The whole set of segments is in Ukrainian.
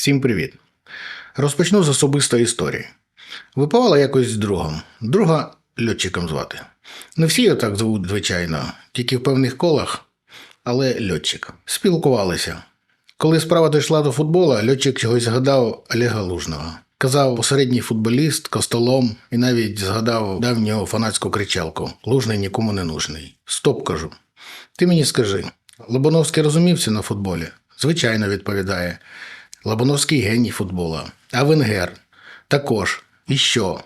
Всім привіт. Розпочну з особистої історії. Випивала якось з другом. Друга льотчиком звати. Не всі його так звуть, звичайно, тільки в певних колах, але льотчик. Спілкувалися. Коли справа дійшла до футбола, льотчик чогось згадав Олега Лужного. Казав посередній футболіст, костолом і навіть згадав давнього фанатську кричалку Лужний нікому не нужний. Стоп кажу. Ти мені скажи, Лобановський розумівся на футболі? Звичайно, відповідає. Лобановський геній футбола. А Венгер також. І що?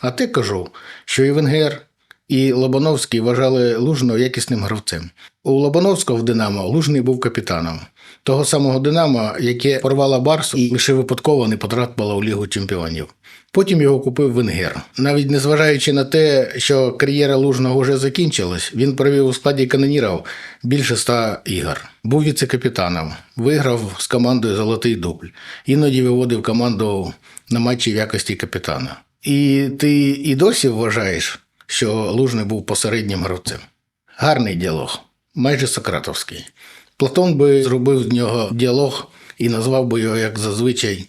А ти кажу, що і Венгер, і Лобановський вважали Лужного якісним гравцем. У Лобановського в Динамо Лужний був капітаном. Того самого Динамо, яке порвала Барсу і лише випадково не потрапила у Лігу чемпіонів. Потім його купив Венгер. Навіть незважаючи на те, що кар'єра Лужного вже закінчилась, він провів у складі канонірів більше ста ігор. Був віце-капітаном, виграв з командою Золотий дубль. Іноді виводив команду на матчі в якості капітана. І ти і досі вважаєш, що Лужний був посереднім гравцем. Гарний діалог, майже Сократовський. Платон би зробив з нього діалог і назвав би його, як зазвичай,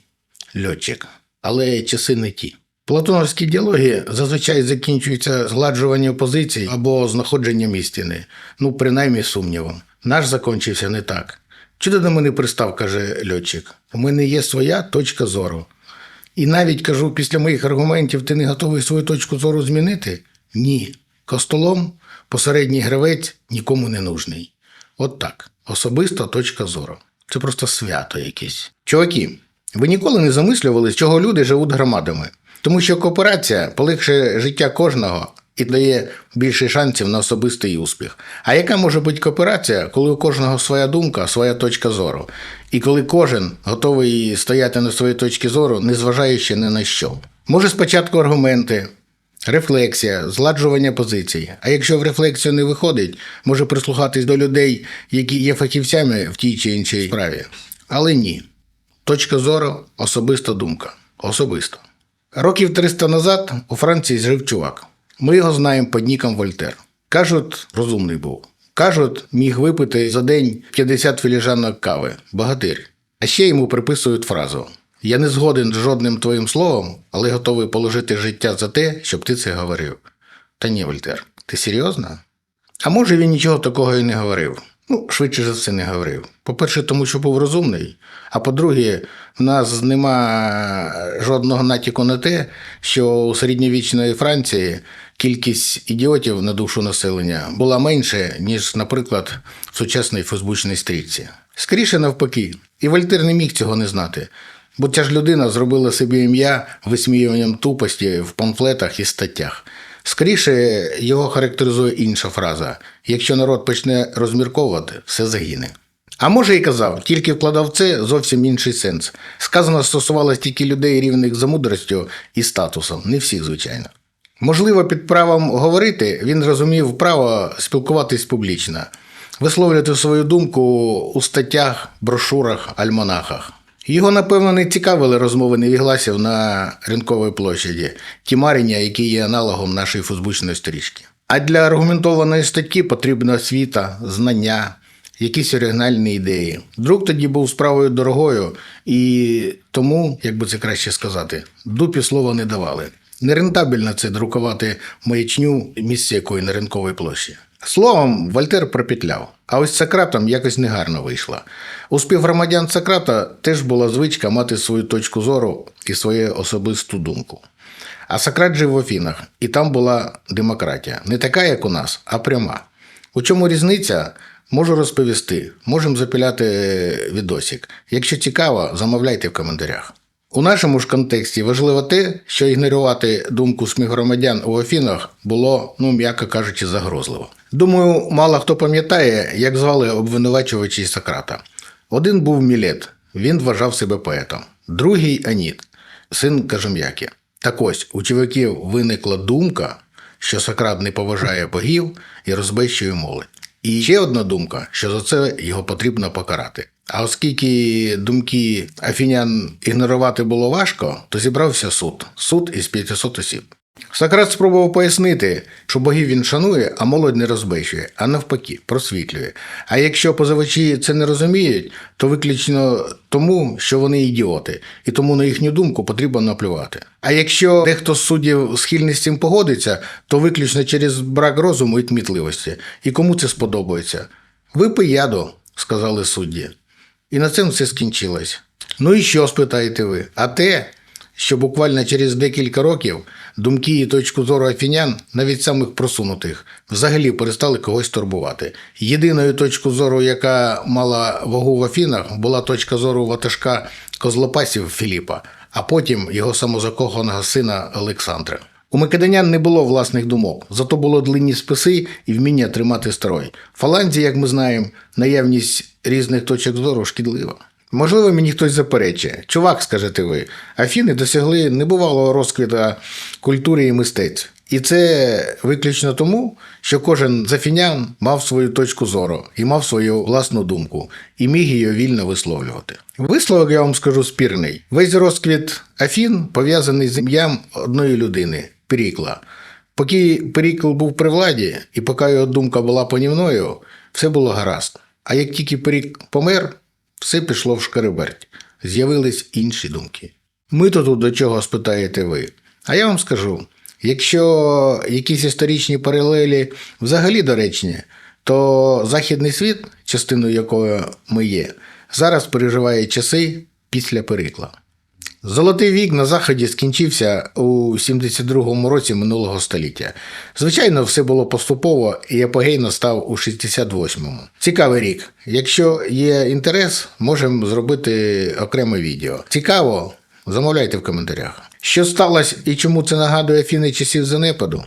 льотчик. Але часи не ті. Платоновські діалоги зазвичай закінчуються згладжуванням позицій або знаходженням істини, ну, принаймні сумнівом. Наш закінчився не так. Ти до мене пристав, каже льотчик. У мене є своя точка зору. І навіть кажу, після моїх аргументів ти не готовий свою точку зору змінити? Ні. Костолом посередній гравець нікому не нужний. От так. Особиста точка зору. Це просто свято якесь. Чуваки, ви ніколи не замислювали, чого люди живуть громадами. Тому що кооперація полегшує життя кожного і дає більше шансів на особистий успіх. А яка може бути кооперація, коли у кожного своя думка, своя точка зору, і коли кожен готовий стояти на своїй точці зору, незважаючи ні на що? Може спочатку аргументи, рефлексія, зладжування позицій. А якщо в рефлексію не виходить, може прислухатись до людей, які є фахівцями в тій чи іншій справі. Але ні. Точка зору особиста думка. Особисто. Років 300 назад у Франції жив чувак. Ми його знаємо під ніком Вольтер. Кажуть, розумний був. Кажуть, міг випити за день 50 філіжанок кави. Багатир. А ще йому приписують фразу: Я не згоден з жодним твоїм словом, але готовий положити життя за те, щоб ти це говорив. Та ні, Вольтер, ти серйозно? А може він нічого такого і не говорив. Ну, швидше за все не говорив. По-перше, тому що був розумний. А по-друге, в нас нема жодного натяку на те, що у середньовічної Франції кількість ідіотів на душу населення була менше, ніж, наприклад, в сучасній фейсбучній стрічці. Скоріше навпаки, і Вольтер не міг цього не знати. Бо ця ж людина зробила собі ім'я висміюванням тупості в памфлетах і статтях. Скоріше його характеризує інша фраза: якщо народ почне розмірковувати, все загине. А може і казав, тільки вкладав це зовсім інший сенс. Сказано стосувалось тільки людей рівних за мудростю і статусом, не всіх, звичайно. Можливо, під правом говорити він розумів право спілкуватись публічно, висловлювати свою думку у статтях, брошурах, альманахах. Його, напевно, не цікавили розмови невігласів на ринковій площаді, ті марення, які є аналогом нашої фейсбучної стрічки. А для аргументованої статті потрібна освіта, знання, якісь оригінальні ідеї. Друк тоді був справою дорогою, і тому, як би це краще сказати, дупі слова не давали. Нерентабельно це друкувати маячню місце якої на ринковій площі. Словом, Вольтер пропетляв. А ось Сократом якось негарно вийшло. У співгромадян Сократа теж була звичка мати свою точку зору і свою особисту думку. А Сократ жив в Афінах, і там була демократія. Не така, як у нас, а пряма. У чому різниця? Можу розповісти, можемо запіляти відосик. Якщо цікаво, замовляйте в коментарях. У нашому ж контексті важливо те, що ігнорувати думку співгромадян у Афінах було, ну м'яко кажучи, загрозливо. Думаю, мало хто пам'ятає, як звали обвинувачувачі Сократа. Один був Мілет, він вважав себе поетом, другий Аніт, син Кажем'яки. Так ось у чуваків виникла думка, що Сократ не поважає богів і розбещує молодь. І ще одна думка, що за це його потрібно покарати. А оскільки думки афінян ігнорувати було важко, то зібрався суд суд із 500 осіб. Сократ спробував пояснити, що богів він шанує, а молодь не розбещує, а навпаки, просвітлює. А якщо позивачі це не розуміють, то виключно тому, що вони ідіоти, і тому на їхню думку потрібно наплювати. А якщо дехто з суддів схильний з цим погодиться, то виключно через брак розуму і кмітливості. І кому це сподобається? Випий яду, сказали судді. І на цьому все скінчилось. Ну і що, спитаєте ви? А те, що буквально через декілька років думки і точку зору афінян, навіть самих просунутих, взагалі перестали когось турбувати. Єдиною точкою зору, яка мала вагу в Афінах, була точка зору ватажка козлопасів Філіпа, а потім його самозакоханого сина Олександра. У Македонян не було власних думок, зато було длинні списи і вміння тримати строй. Фаланзі, як ми знаємо, наявність різних точок зору шкідлива. Можливо, мені хтось заперечує. Чувак, скажете ви, Афіни досягли небувалого розквіта культури і мистецтв. І це виключно тому, що кожен з афінян мав свою точку зору і мав свою власну думку, і міг її вільно висловлювати. Висловок я вам скажу спірний. Весь розквіт Афін пов'язаний з ім'ям одної людини Перікла. Поки Перікл був при владі, і поки його думка була панівною, все було гаразд. А як тільки Перік помер, все пішло в шкереберть. З'явились інші думки. Ми то тут до чого спитаєте ви? А я вам скажу: якщо якісь історичні паралелі взагалі доречні, то Західний світ, частиною якого ми є, зараз переживає часи після Перикла. Золотий вік на заході скінчився у 72-му році минулого століття. Звичайно, все було поступово і апогейно став у 68-му. Цікавий рік. Якщо є інтерес, можемо зробити окреме відео. Цікаво, замовляйте в коментарях. Що сталося і чому це нагадує Афіни часів занепаду?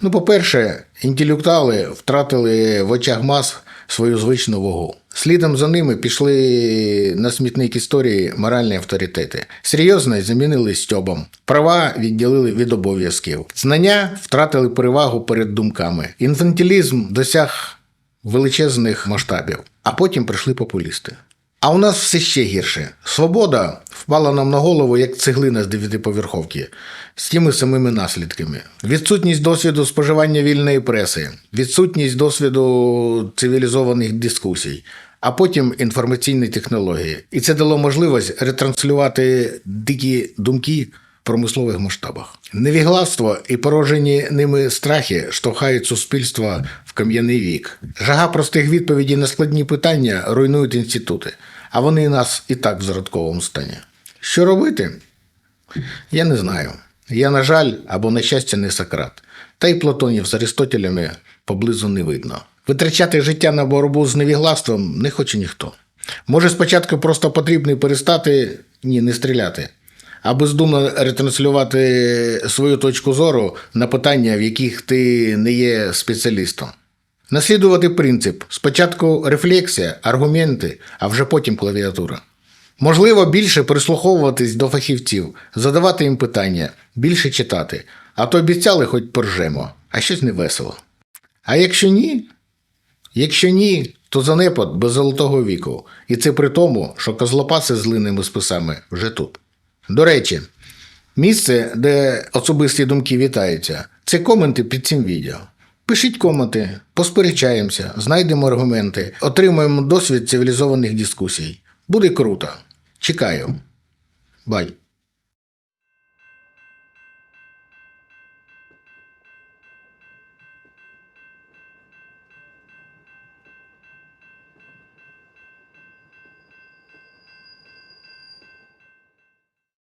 Ну, по-перше, інтелектуали втратили в очах мас свою звичну вагу. Слідом за ними пішли на смітник історії моральні авторитети. Серйозно замінили стьобом, права відділили від обов'язків, знання втратили перевагу перед думками. Інфантилізм досяг величезних масштабів, а потім прийшли популісти. А у нас все ще гірше. Свобода впала нам на голову як цеглина з дев'ятиповерховки з тими самими наслідками. Відсутність досвіду споживання вільної преси, відсутність досвіду цивілізованих дискусій, а потім інформаційні технології. І це дало можливість ретранслювати дикі думки промислових масштабах. Невігластво і порожені ними страхи штовхають суспільство в кам'яний вік. Жага простих відповідей на складні питання руйнують інститути, а вони нас і так в зародковому стані. Що робити? Я не знаю. Я, на жаль, або на щастя, не Сократ. Та й Платонів з Аристотелями поблизу не видно. Витрачати життя на боротьбу з невіглаством не хоче ніхто. Може, спочатку просто потрібно перестати ні, не стріляти, а бездумно ретранслювати свою точку зору на питання, в яких ти не є спеціалістом. Наслідувати принцип: спочатку рефлексія, аргументи, а вже потім клавіатура. Можливо, більше прислуховуватись до фахівців, задавати їм питання, більше читати, а то обіцяли хоч поржемо, а щось не весело. А якщо ні, якщо ні, то занепад без золотого віку. І це при тому, що козлопаси з линними списами вже тут. До речі, місце, де особисті думки вітаються, це коменти під цим відео. Пишіть коменти, посперечаємося, знайдемо аргументи, отримаємо досвід цивілізованих дискусій. Буде круто. Чекаю. Бай.